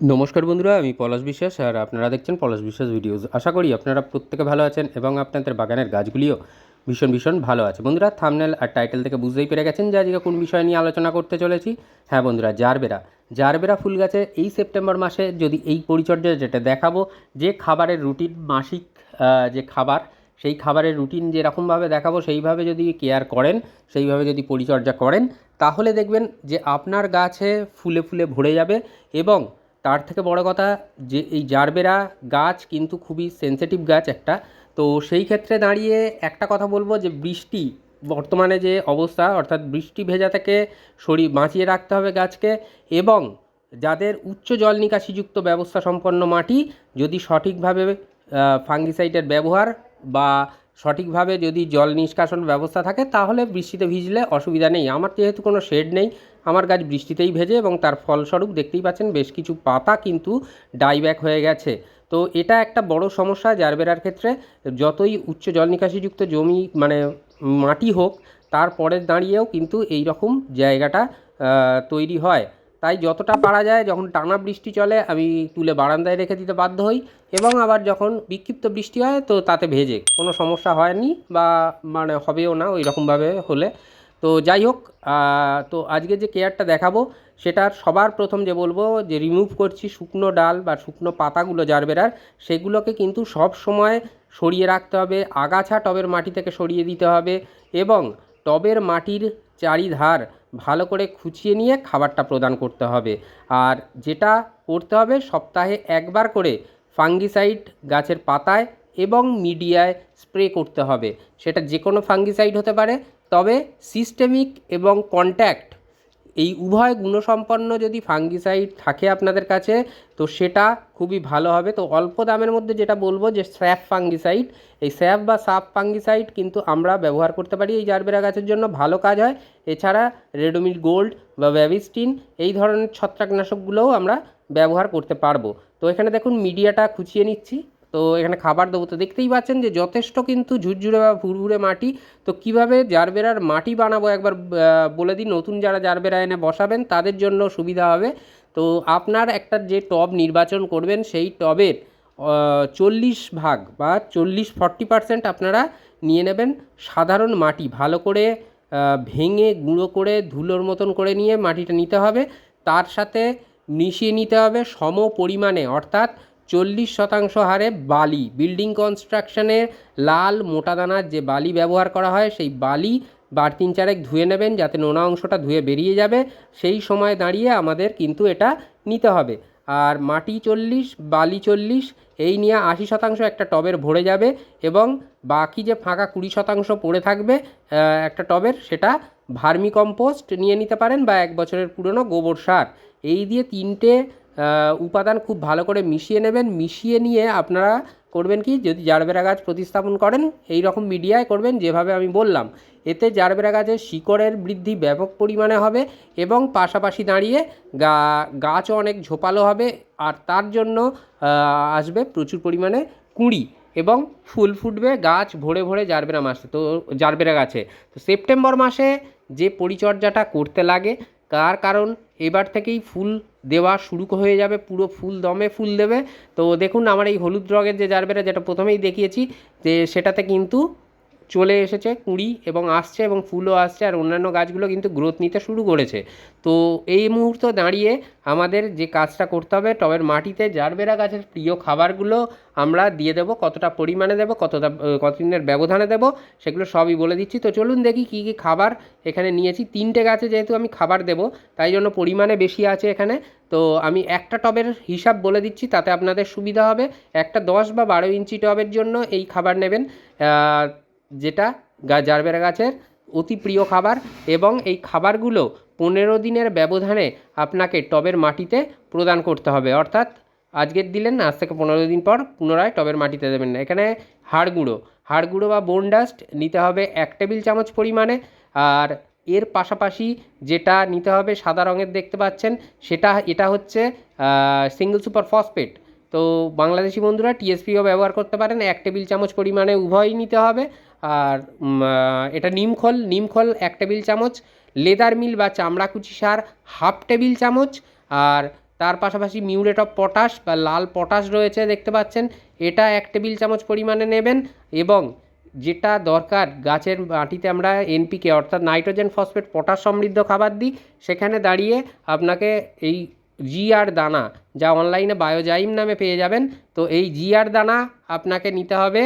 নমস্কার বন্ধুরা, আমি পলাশ বিশ্বাস আর আপনারা দেখছেন পলাশ বিশ্বাস ভিডিওস। আশা করি আপনারা প্রত্যেকে ভালো আছেন এবং আপনাদের বাগানের গাছগুলিও ভীষণ ভীষণ ভালো আছে। বন্ধুরা থামনেল আর টাইটেল থেকে বুঝতেই পেরে গেছেন যে আজকে কোন বিষয় নিয়ে আলোচনা করতে চলেছি। হ্যাঁ বন্ধুরা, জারবেরা। জারবেরা ফুল গাছে এই সেপ্টেম্বর মাসে যদি এই পরিচর্যা যেটা দেখাবো, যে খাবারের রুটিন মাসিক যে খাবার, সেই খাবারের রুটিন যেরকমভাবে দেখাবো, সেইভাবে যদি কেয়ার করেন, সেইভাবে যদি পরিচর্যা করেন, তাহলে দেখবেন যে আপনার গাছে ফুলে ফুলে ভরে যাবে এবং তার থেকে বড় কথা যে এই জারবেরা গাছ কিন্তু খুবই সেনসিটিভ গাছ একটা। তো সেই ক্ষেত্রে দাঁড়িয়ে একটা কথা বলব যে বৃষ্টি, বর্তমানে যে অবস্থা, অর্থাৎ বৃষ্টি ভেজা থেকে শরীর বাঁচিয়ে রাখতে হবে গাছকে এবং যাদের উচ্চ জল নিকাশিযুক্ত ব্যবস্থা সম্পন্ন মাটি, যদি সঠিকভাবে ফাঙ্গিসাইডের ব্যবহার বা সঠিকভাবে যদি জল নিষ্কাশন ব্যবস্থা থাকে, তাহলে বৃষ্টিতে ভিজলে অসুবিধা নেই। আমার যেহেতু কোনো শেড নেই, আমার গাছ বৃষ্টিতেই ভেজে এবং তার ফলস্বরূপ দেখতেই পাচ্ছেন বেশ কিছু পাতা কিন্তু ডাইব্যাক হয়ে গেছে। তো এটা একটা বড় সমস্যা জারবেরার ক্ষেত্রে। যতই উচ্চ জল নিকাশিযুক্ত জমি মানে মাটি হোক তারপরে দাঁড়িয়েও কিন্তু এই রকম জায়গাটা তৈরি হয়। তাই যতটা পারা যায় যখন টানা বৃষ্টি চলে, আমি তুলে বারান্দায় রেখে দিতে বাধ্য হই। এবং আবার যখন বিক্ষিপ্ত বৃষ্টি হয়, তো তাতে ভেজে। কোনো সমস্যা হয়নি বা মানে হবেও না, ওই রকমভাবে হলে। তো যাই হোক তো আজকে যে কেয়ারটা দেখাবো, সেটার সবার প্রথম যে বলব, যে রিমুভ করছি শুকনো ডাল বা শুকনো পাতাগুলো জারবেরার সেগুলোকে কিন্তু সব সময় সরিয়ে রাখতে হবে। আগাছা টবের মাটি থেকে সরিয়ে দিতে হবে এবং টবের মাটির চারিধার ভালো করে খুঁচিয়ে নিয়ে খাবারটা প্রদান করতে হবে। আর যেটা করতে হবে সপ্তাহে একবার করে ফাঙ্গিসাইড গাছের পাতায় এবং মিডিয়ায় স্প্রে করতে হবে। সেটা যে কোনো ফাঙ্গিসাইড হতে পারে, তবে সিস্টেমিক এবং কন্ট্যাক্ট এই উভয় গুণসম্পন্ন যদি ফাঙ্গিসাইড থাকে আপনাদের কাছে, তো সেটা খুবই ভালো হবে। তো অল্প দামের মধ্যে যেটা বলব যে স্যাপ ফাঙ্গিসাইড, এই স্যাপ বা সাপ ফাঙ্গিসাইড কিন্তু আমরা ব্যবহার করতে পারি এই জারবেরা গাছের জন্য, ভালো কাজ হয়। এছাড়া রেডোমিল গোল্ড বা ব্যাভিস্টিন এই ধরনের ছত্রাকনাশকগুলোও আমরা ব্যবহার করতে পারব। তো এখানে দেখুন, মিডিয়াটা খুঁচিয়ে নিচ্ছি। তো এখানে খাবার দেবো। তো দেখতেই পাচ্ছেন যে যথেষ্ট কিন্তু ঝুরঝুরে বা ভুরভুরে মাটি। তো কীভাবে জারবেরার মাটি বানাবো একবার বলে দিই, নতুন যারা জারবেরা এনে বসাবেন, তাদের জন্য সুবিধা হবে। তো আপনার একটা যে টব নির্বাচন করবেন, সেই টবের চল্লিশ ভাগ বা চল্লিশ ফর্টি পার্সেন্ট আপনারা নিয়ে নেবেন সাধারণ মাটি। ভালো করে ভেঙে, গুঁড়ো করে, ধুলোর মতন করে নিয়ে মাটিটা নিতে হবে। তার সাথে মিশিয়ে নিতে হবে সম পরিমাণে অর্থাৎ চল্লিশ শতাংশ হারে বালি। বিল্ডিং কনস্ট্রাকশনের লাল মোটা দানার যে বালি ব্যবহার করা হয়, সেই বালি বার তিন চারেক ধুয়ে নেবেন যাতে নোনা অংশটা ধুয়ে বেরিয়ে যাবে। সেই সময় দাঁড়িয়ে আমাদের কিন্তু এটা নিতে হবে। আর মাটি চল্লিশ, বালি চল্লিশ, এই নিয়ে আশি শতাংশ একটা টবের ভরে যাবে এবং বাকি যে ফাঁকা কুড়ি শতাংশ পড়ে থাকবে একটা টবের, সেটা ভার্মি কম্পোস্ট নিয়ে নিতে পারেন বা এক বছরের পুরনো গোবর সার। এই দিয়ে তিনটে উপাদান খুব ভালো করে মিশিয়ে নেবেন। মিশিয়ে নিয়ে আপনারা করবেন কি? যদি জারবেরা গাছ প্রতিস্থাপন করেন, এই রকম মিডিয়ায় করবেন যেভাবে আমি বললাম। এতে জারবেরা গাছের শিকড়ের বৃদ্ধি ব্যাপক পরিমাণে হবে এবং পাশাপাশি দাঁড়িয়ে গা, গাছও অনেক ঝোপালো হবে। আর তার জন্য আসবে প্রচুর পরিমাণে কুঁড়ি এবং ফুল ফুটবে, গাছ ভরে ভরে জারবেরা মাসে, তো জারবেরা গাছে। তো সেপ্টেম্বর মাসে যে পরিচর্যাটা করতে লাগে, তার কারণ এবার থেকেই ফুল দেওয়া শুরু হয়ে যাবে পুরো ফুল দমে ফুল দেবে। তো দেখুন, আমার এই হলুদ রঙের যে জারবেরা, যেটা প্রথমেই দেখিয়েছি, যে সেটাতে কিন্তু চলে এসেছে, কুঁড়ি এবং আসছে এবং ফুলও আসছে আর অন্যান্য গাছগুলো কিন্তু গ্রোথ নিতে শুরু করেছে। তো এই মুহূর্ত দাঁড়িয়ে আমাদের যে কাজটা করতে হবে, টবের মাটিতে জারবেরা গাছের প্রিয় খাবারগুলো আমরা দিয়ে দেবো, কতটা পরিমাণে দেবো, কতটা, কতদিনের ব্যবধানে দেবো, সেগুলো সবই বলে দিচ্ছি। তো চলুন দেখি কী কী খাবার এখানে নিয়েছি। তিনটে গাছে যেহেতু আমি খাবার দেবো, তাই জন্য পরিমাণে বেশি আছে এখানে। তো আমি একটা টবের হিসাব বলে দিচ্ছি, তাতে আপনাদের সুবিধা হবে। একটা দশ বা বারো ইঞ্চি টবের জন্য এই খাবার নেবেন। যেটা জারবেরা গাছের অতি প্রিয় খাবার এবং এই খাবারগুলো পনেরো দিনের ব্যবধানে আপনাকে টবের মাটিতে প্রদান করতে হবে। অর্থাৎ আজকের দিলেন আজ থেকে পনেরো দিন পর পুনরায় টবের মাটিতে দেবেন না। এখানে হাড় গুঁড়ো হাড় গুঁড়ো বা বোন ডাস্ট নিতে হবে এক টেবিল চামচ পরিমাণে। আর এর পাশাপাশি যেটা নিতে হবে সাদা রঙের, দেখতে পাচ্ছেন, সেটা, এটা হচ্ছে সিঙ্গেল সুপার ফসফেট তো বাংলাদেশি বন্ধুরা টিএসপিও ব্যবহার করতে পারেন। এক টেবিল চামচ পরিমাণে উভয়ই নিতে হবে। আর এটা নিমখোল নিমখোল এক টেবিল চামচ। লেদার মিল বা চামড়াকুচি সার হাফ টেবিল চামচ। আর তার পাশাপাশি মিউরেট অফ পটাশ বা লাল পটাশ রয়েছে, দেখতে পাচ্ছেন। এটা এক টেবিল চামচ পরিমাণে নেবেন এবং যেটা দরকার, গাছের মাটিতে আমরা এনপিকে অর্থাৎ নাইট্রোজেন ফসফেট পটাশ সমৃদ্ধ খাবার দিই। সেখানে দাঁড়িয়ে আপনাকে এই জিআর দানা, যা অনলাইনে বায়োজাইম নামে পেয়ে যাবেন। তো এই জিআর দানা আপনাকে নিতে হবে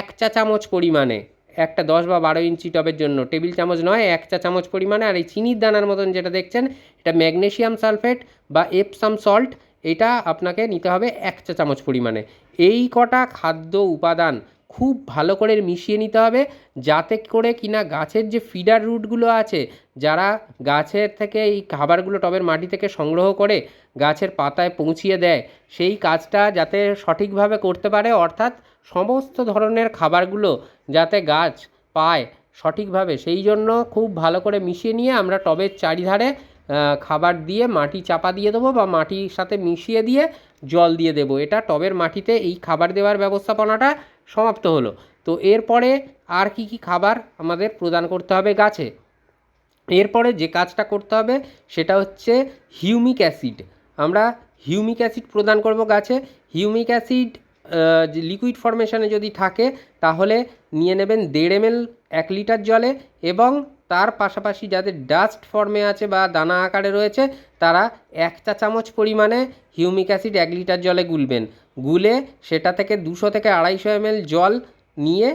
এক চা চামচ পরিমাণে। একটা দশ বা বারো ইঞ্চি টবের জন্য। টেবিল চামচ নয়, এক চা চামচ পরিমাণে। আর এই চিনির দানার মতন যেটা দেখছেন, এটা ম্যাগনেশিয়াম সালফেট বা এপসাম সল্ট এটা আপনাকে নিতে হবে এক চা চামচ পরিমাণে। এই কটা খাদ্য উপাদান খুব ভালো করে মিশিয়ে নিতে হবে যাতে করে কিনা গাছের যে ফিডার রুটগুলো আছে, যারা গাছের থেকে এই খাবারগুলো টবের মাটি থেকে সংগ্রহ করে গাছের পাতায় পৌঁছিয়ে দেয়, সেই কাজটা যাতে সঠিকভাবে করতে পারে। অর্থাৎ সমস্ত ধরনের খাবারগুলো যাতে গাছ পায় সঠিকভাবে, সেই জন্য খুব ভালো করে মিশিয়ে নিয়ে আমরা টবের চারিধারে খাবার দিয়ে মাটি চাপা দিয়ে দেবো বা মাটির সাথে মিশিয়ে দিয়ে জল দিয়ে দেবো। এটা টবের মাটিতে এই খাবার দেওয়ার ব্যবস্থাপনাটা সমাপ্ত হলো। তো এরপরে আর কি কি খাবার আমাদের প্রদান করতে হবে গাছে? এরপরে যে কাজটা করতে হবে সেটা হচ্ছে হিউমিক অ্যাসিড। আমরা হিউমিক অ্যাসিড প্রদান করব গাছে। হিউমিক অ্যাসিড লিকুইড ফর্মেশনে যদি থাকে, তাহলে নিয়ে নেবেন দেড় এমএল এক লিটার জলে এবং তার পাশাপাশি যাদের ডাস্ট ফর্মে আছে বা দানা আকারে রয়েছে, তারা এক চা চামচ পরিমাণে হিউমিক অ্যাসিড এক লিটার জলে গুলবেন। গুলে সেটা থেকে দুশো থেকে আড়াইশো এমএল জল নিয়ে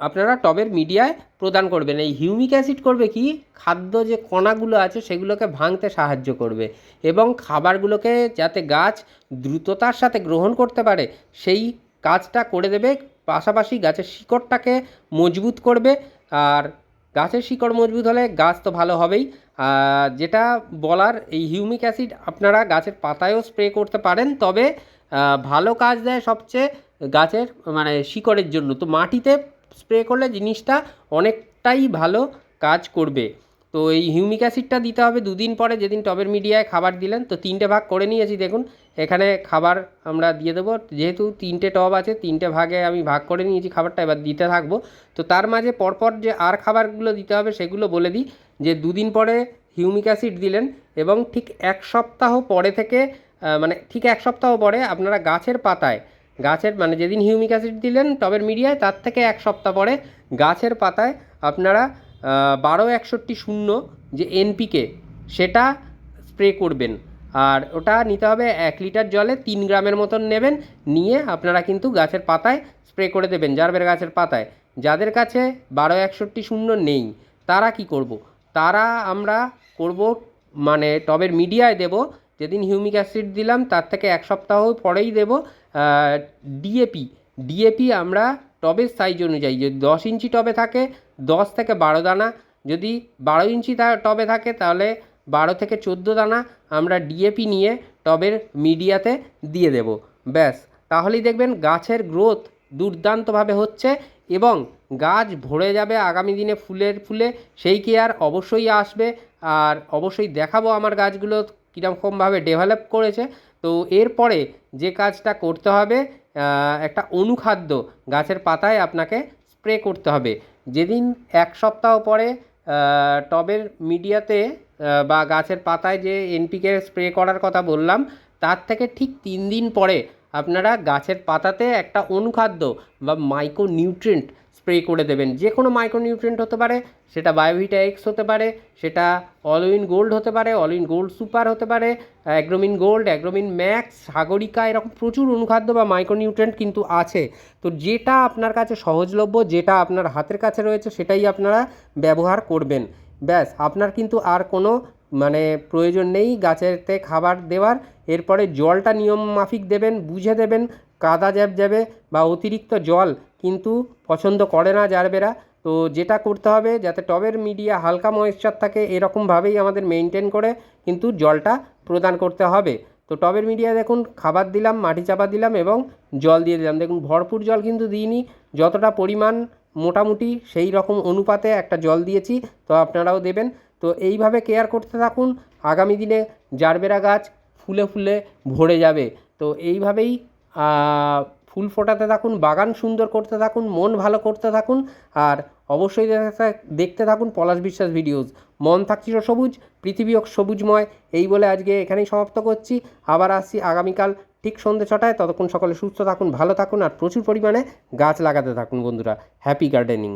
আপনারা টবের মিডিয়ায় প্রদান করবেন। এই হিউমিক অ্যাসিড করবে কি? খাদ্য যে কণাগুলো আছে সেগুলোকে ভাঙতে সাহায্য করবে এবং খাবারগুলোকে যাতে গাছ দ্রুততার সাথে গ্রহণ করতে পারে, সেই কাজটা করে দেবে। পাশাপাশি গাছের শিকড়টাকে মজবুত করবে। আর গাছের শিকড় মজবুত হলে গাছ তো ভালো হবেই। যেটা বলার, এই হিউমিক অ্যাসিড আপনারা গাছের পাতায়ও স্প্রে করতে পারেন, তবে ভালো কাজ দেয় সবচেয়ে গাছের মানে শিকড়ের জন্য। তো মাটিতে স্প্রে করলে জিনিসটা অনেকটাই ভালো কাজ করবে। তো এই হিউমিক অ্যাসিডটা দিতে হবে দুদিন পরে, যেদিন টবের মিডিয়ায় খাবার দিলেন, তো তিনটে ভাগ করে নিয়েছি, দেখুন। এখানে খাবার আমরা দিয়ে দেবো। যেহেতু তিনটে টব আছে, তিনটে ভাগে আমি ভাগ করে নিয়েছি খাবারটা, এবার দিতে থাকব। তো তার মাঝে পরপর যে আর খাবারগুলো দিতে হবে সেগুলো বলে দিই, যে দুদিন পরে হিউমিক অ্যাসিড দিলেন এবং ঠিক এক সপ্তাহ পরে থেকে মানে ঠিক এক সপ্তাহ পরে আপনারা গাছের পাতায়, গাছের মানে যেদিন হিউমিক অ্যাসিড দিলেন টবের মিডিয়ায়, তার থেকে এক সপ্তাহ পরে গাছের পাতায় আপনারা বারো একষট্টি শূন্য যে এনপিকে সেটা স্প্রে করবেন। আর ওটা নিতে হবে এক লিটার জলে তিন গ্রামের মতন নেবেন। নিয়ে আপনারা কিন্তু গাছের পাতায় স্প্রে করে দেবেন, জারবের গাছের পাতায়। যাদের কাছে বারো একষট্টি শূন্য নেই, তারা কি করব? তারা আমরা করব মানে টবের মিডিয়ায় দেব, যেদিন হিউমিক অ্যাসিড দিলাম, তার থেকে এক সপ্তাহ পরেই দেব ডিএপি। ডিএপি আমরা টবের সাইজ অনুযায়ী, যদি দশ ইঞ্চি টবে থাকে, দশ থেকে বারো দানা। যদি বারো ইঞ্চি টবে থাকে, তাহলে বারো থেকে চোদ্দ দানা আমরা ডিএপি নিয়ে টবের মিডিয়াতে দিয়ে দেব। ব্যাস, তাহলেই দেখবেন গাছের গ্রোথ দুর্দান্তভাবে হচ্ছে এবং গাছ ভরে যাবে আগামী দিনে ফুলের ফুলে, সেই কেয়ার অবশ্যই আসবে। আর অবশ্যই দেখাবো আমার গাছগুলো কীরকমভাবে ডেভেলপ করেছে। তো এরপরে যে কাজটা করতে হবে একটা অনুখাদ্য গাছের পাতায় আপনাকে স্প্রে করতে হবে। যেদিন এক সপ্তাহ পরে টবের মিডিয়াতে বা গাছের পাতায় যে এনপিকে স্প্রে করার কথা বললাম, তার থেকে ঠিক তিন দিন পরে আপনারা গাছের পাতাতে একটা অনুখাদ্য বা মাইক্রো নিউট্রেন্ট স্প্রে করে দেবেন। যে কোনো মাইক্রো নিউট্রেন্ট হতে পারে, সেটা বায়োভিটা এক্স হতে পারে, সেটা অলউইন গোল্ড হতে পারে অলউইন গোল্ড সুপার হতে পারে, Agromin gold, Agromin max, Sagarika, এরকম প্রচুর অনুখাদ্য বা মাইক্রো নিউট্রিয়েন্ট কিন্তু আছে। তো যেটা আপনার কাছে সহজলভ্য, যেটা আপনার হাতের কাছে রয়েছে, সেটাই আপনারা ব্যবহার করবেন। ব্যাস, আপনার কিন্তু আর কোনো মানে প্রয়োজন নেই গাছেতে খাবার দেওয়ার। এরপরে জলটা নিয়ম মাফিক দেবেন, বুঝে দেবেন, কাদা জ্যাব যাবে বা অতিরিক্ত জল কিন্তু পছন্দ করে না জারবেরা। তো যেটা করতে হবে, যাতে টবের মিডিয়া হালকা ময়েশ্চার থাকে, এরকমভাবেই আমাদের মেনটেন করে কিন্তু জলটা প্রদান করতে হবে। তো টবের মিডিয়া দেখুন, খাবার দিলাম, মাটি চাপা দিলাম এবং জল দিয়ে দিলাম। দেখুন, ভরপুর জল কিন্তু দিইনি, যতটা পরিমাণ মোটামুটি সেই রকম অনুপাতে একটা জল দিয়েছি, তো আপনারাও দেবেন। তো এইভাবে কেয়ার করতে থাকুন, আগামী দিনে জারবেরা গাছ ফুলে ফুলে ভরে যাবে। তো এইভাবেই ফুল ফোটাতে থাকুন, বাগান সুন্দর করতে থাকুন, মন ভালো করতে থাকুন, আর অবশ্যই দেখতে থাকুন পলাশ বিশ্বাস ভিডিওস মন থাকছিল সবুজ পৃথিবীও সবুজময়, এই বলে আজকে এখানেই সমাপ্ত করছি। আবার আসছি আগামীকাল ঠিক সন্ধ্যে ছটায় ততক্ষণ সকলে সুস্থ থাকুন, ভালো থাকুন আর প্রচুর পরিমাণে গাছ লাগাতে থাকুন বন্ধুরা। Happy gardening